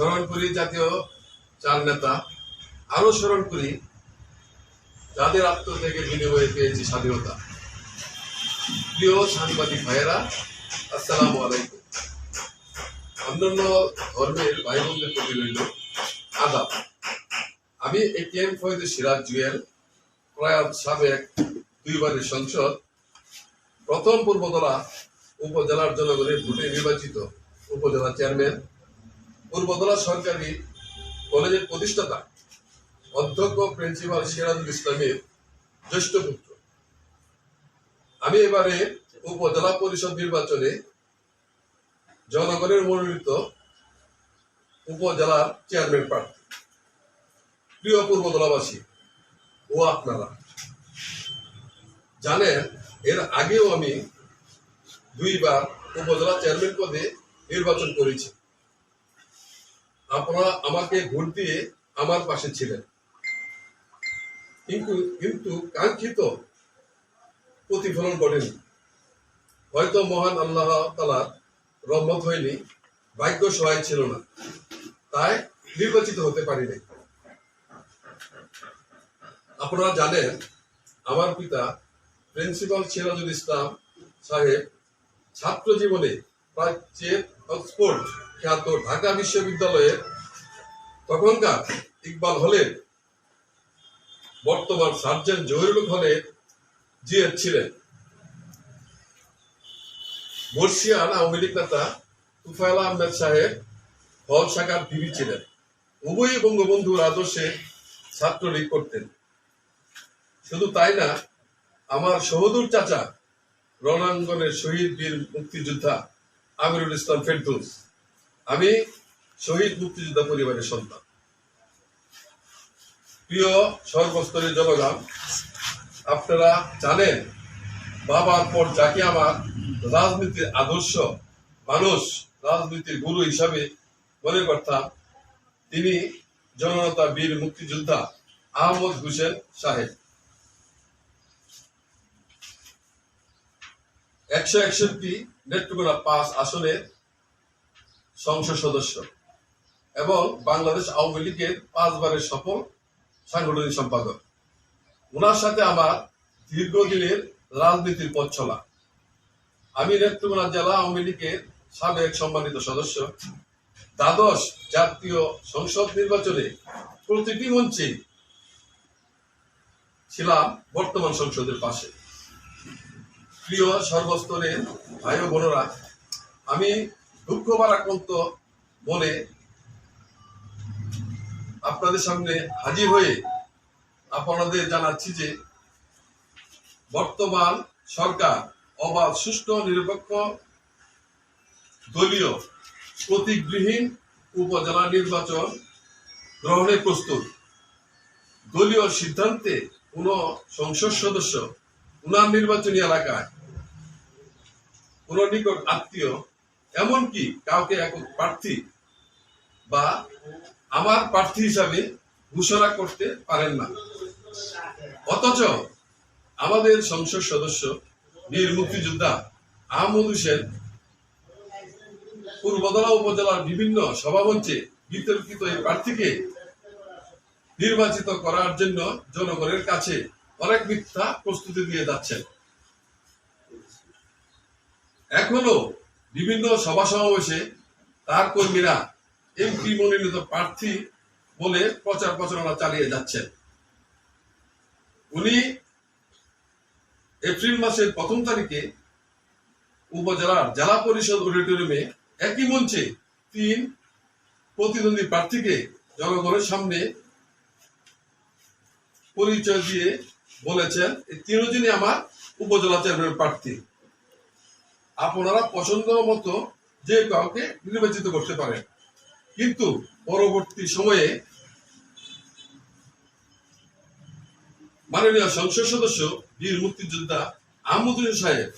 স্মরণ করি জাতীয় চার নেতা আরও স্মরণ করি যাদের আত্মত্যাগের বিনিময়ে পেয়েছি স্বাধীনতা। প্রিয় সাংবাদিক ভাইয়েরা, আসসালামু আলাইকুম। অন্যান্য ধর্মের ভাই বোনদের প্রতি রইল আদাব। আমি এটিএম ফয়েদ সিরাজ জুয়েল, প্রয়াত সাবেক দুইবারের সংসদ, প্রথম পূর্বতলা উপজেলার জনগণের ভোটে নির্বাচিত উপজেলা চেয়ারম্যান পূর্বতলা সরকারি কলেজের প্রতিষ্ঠাতা, অধ্যক্ষ প্রিন্সিপাল সিরাজুল ইসলামের জ্যেষ্ঠ পুত্র। আমি এবারে উপজেলা পরিষদ নির্বাচনে জনগণের মনোনীত উপজেলার চেয়ারম্যান প্রার্থী। প্রিয় পূর্বদলাবাসী ও আপনারা জানেন, এর আগেও আমি দুইবার উপজেলা চেয়ারম্যান পদে নির্বাচন করেছি। আপনারা আমাকে ভোট দিয়ে আমার পাশে ছিলেন। কিন্তু কিন্তু কাঙ্ক্ষিত প্রতিফলন ঘটেনি। হয়তো মহান আল্লাহ তালার রহমত হয়নি, ভাগ্য সহায় ছিল না। তাই নির্বাচিত হতে পারি নাই। আপনারা জানেন, আমার পিতা প্রিন্সিপাল সিরাজুল ইসলাম সাহেব ছাত্র জীবনে অক্সফোর্ড, খ্যাত ঢাকা বিশ্ববিদ্যালয়ের তখনকার ইকবাল বর্তমান সার্জেন্ট জহিরুল জিএস ছিলেন। বর্ষিয়ান আওয়ামী লীগ নেতা আহমেদ সাহেব হল শাখার বিবি ছিলেন। উভয়ই বঙ্গবন্ধুর আদর্শে ছাত্রলীগ করতেন। শুধু তাই না, আমার সহদুর চাচা, রণাঙ্গনের শহীদ বীর মুক্তিযোদ্ধা আমিরুল ইসলাম ফেরদৌস। আমি শহীদ মুক্তিযোদ্ধা পরিবারের সন্তান। প্রিয় সর্বস্তরের জনগণ, আপনারা জানেন, বাবার পর যাকে আমার রাজনীতির আদর্শ মানুষ, রাজনীতির গুরু হিসাবে মনে করতাম, তিনি জননেতা বীর মুক্তিযোদ্ধা আহমদ হুসেন সাহেব। একশো একষট্টি নেত্রকোনা পাঁচ আসনের সংসদ সদস্য এবং বাংলাদেশ আওয়ামী লীগের পাঁচবারের সফল সাংগঠনিক সম্পাদক। ওনার সাথে আমার দীর্ঘদিনের রাজনীতির পথ চলা। আমি নেত্রকোনা জেলা আওয়ামী লীগের সাবেক সম্মানিত সদস্য। দ্বাদশ জাতীয় সংসদ নির্বাচনে প্রতিটি মঞ্চে ছিলাম বর্তমান সংসদের পাশে। প্রিয় সর্বস্তরের ভাই বোনেরা, আমি দুঃখ ভারাক্রান্ত মনে আপনাদের সামনে হাজির হয়ে আপনাদের জানাচ্ছি যে বর্তমান সরকার অবাধ, সুষ্ঠু, নিরপেক্ষ, দলীয়, প্রতিগৃহীন উপজেলা নির্বাচন গ্রহণে প্রস্তুত। দলীয় সিদ্ধান্তে কোন সংসদ সদস্য, উনার নির্বাচনী এলাকায় কোন নিকট আত্মীয়, এমনকি কাউকে একক প্রার্থী বা আমার প্রার্থী হিসাবে ঘোষণা করতে পারেন না। অথচ আমাদের সংসদ সদস্য, বীর মুক্তিযোদ্ধা আহমদ হোসেন পূর্বদলা উপজেলার বিভিন্ন সভামঞ্চে বিতর্কিত এই প্রার্থীকে নির্বাচিত করার জন্য জনগণের কাছে অনেক মিথ্যা প্রস্তুতি দিয়ে যাচ্ছেন। এখনও বিভিন্ন সভা সমাবেশে তার কর্মীরা এমপি মনোনীত প্রার্থী বলে প্রচার প্রচারণা চালিয়ে যাচ্ছেন। উনি এপ্রিল মাসের প্রথম তারিখে উপজেলার জেলা পরিষদ অডিটোরিয়ামে একই মঞ্চে তিন প্রতিদ্বন্দ্বী প্রার্থীকে জনগণের সামনে পরিচয় দিয়ে বলেছেন তিনজনই আমার উপজেলা চেয়ারম্যান প্রার্থী। আপনারা পছন্দ মতো যে কাউকে নির্বাচিত করতে পারেন। কিন্তু পরবর্তী সময়ে মাননীয় সংসদ সদস্য বীর মুক্তিযোদ্ধা আহমদ সাহেব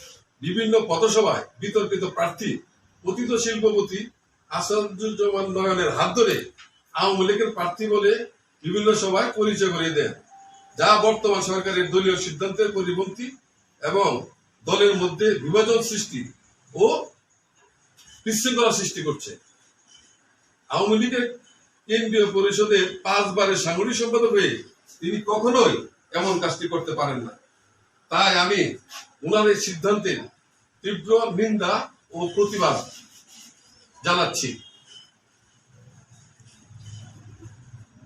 বিভিন্ন পথসভায় বিতর্কিত প্রার্থী পতিত শিল্পপতি আসাদুজ্জামান নয়নের হাত ধরে আওয়ামী লীগের প্রার্থী বলে বিভিন্ন সভায় পরিচয় করিয়ে দেন, যা বর্তমান সরকারের দলীয় সিদ্ধান্তের পরিপন্থী এবং দলের মধ্যে বিভাজন সৃষ্টি ও বিশৃঙ্খলা সৃষ্টি করছে। আওয়ামী লীগের কেন্দ্রীয় পরিষদের পাঁচবারের সাংগঠনিক সম্পাদক হয়ে তিনি কখনোই এমন কাজটি করতে পারেন না। তাই আমি ওনার এই সিদ্ধান্তের তীব্র নিন্দা ও প্রতিবাদ জানাচ্ছি।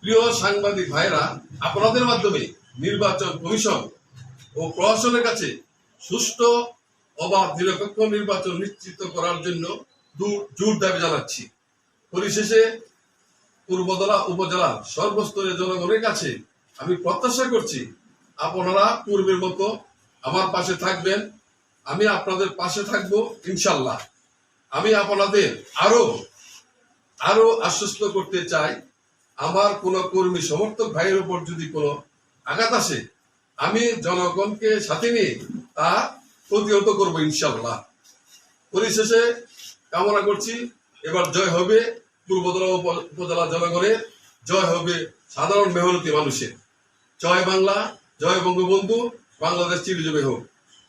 প্রিয় সাংবাদিক ভাইরা আপনাদের মাধ্যমে নির্বাচন কমিশন ও প্রশাসনের কাছে সুষ্ঠু অবাধ, নিরপেক্ষ নির্বাচন নিশ্চিত করার জন্য জোর দাবি জানাচ্ছি। পরিশেষে পূর্বদলা উপজেলা সর্বস্তরের জনগণের কাছে আমি প্রত্যাশা করছি, আপনারা পূর্বের মতো আমার পাশে থাকবেন, আমি আপনাদের পাশে থাকব ইনশাল্লাহ আমি আপনাদের আরও আরও আশ্বস্ত করতে চাই, আমার কোন কর্মী সমর্থক ভাইয়ের উপর যদি কোনো আঘাত আসে, আমি জনগণকে সাথে নিয়ে তা প্রতিহত করব ইনশাল্লাহ পরিশেষে কামনা করছি, এবার জয় হবে পূর্বতলা উপজেলা জনগণের, জয় হবে সাধারণ মেহনতি মানুষের। জয় বাংলা, জয় বঙ্গবন্ধু, বাংলাদেশ চিরজীবী হোক।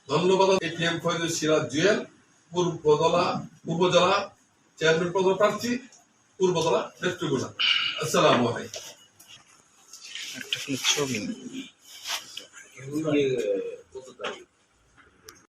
ধন্যবাদ, ATM Foyzul Siraj Jewel, Purbatala, upazila chairman পদপ্রার্থী পূর্বতলা নেত্রকোনা আসসালামু আলাইকুম। একটা ছবি? তারিখ?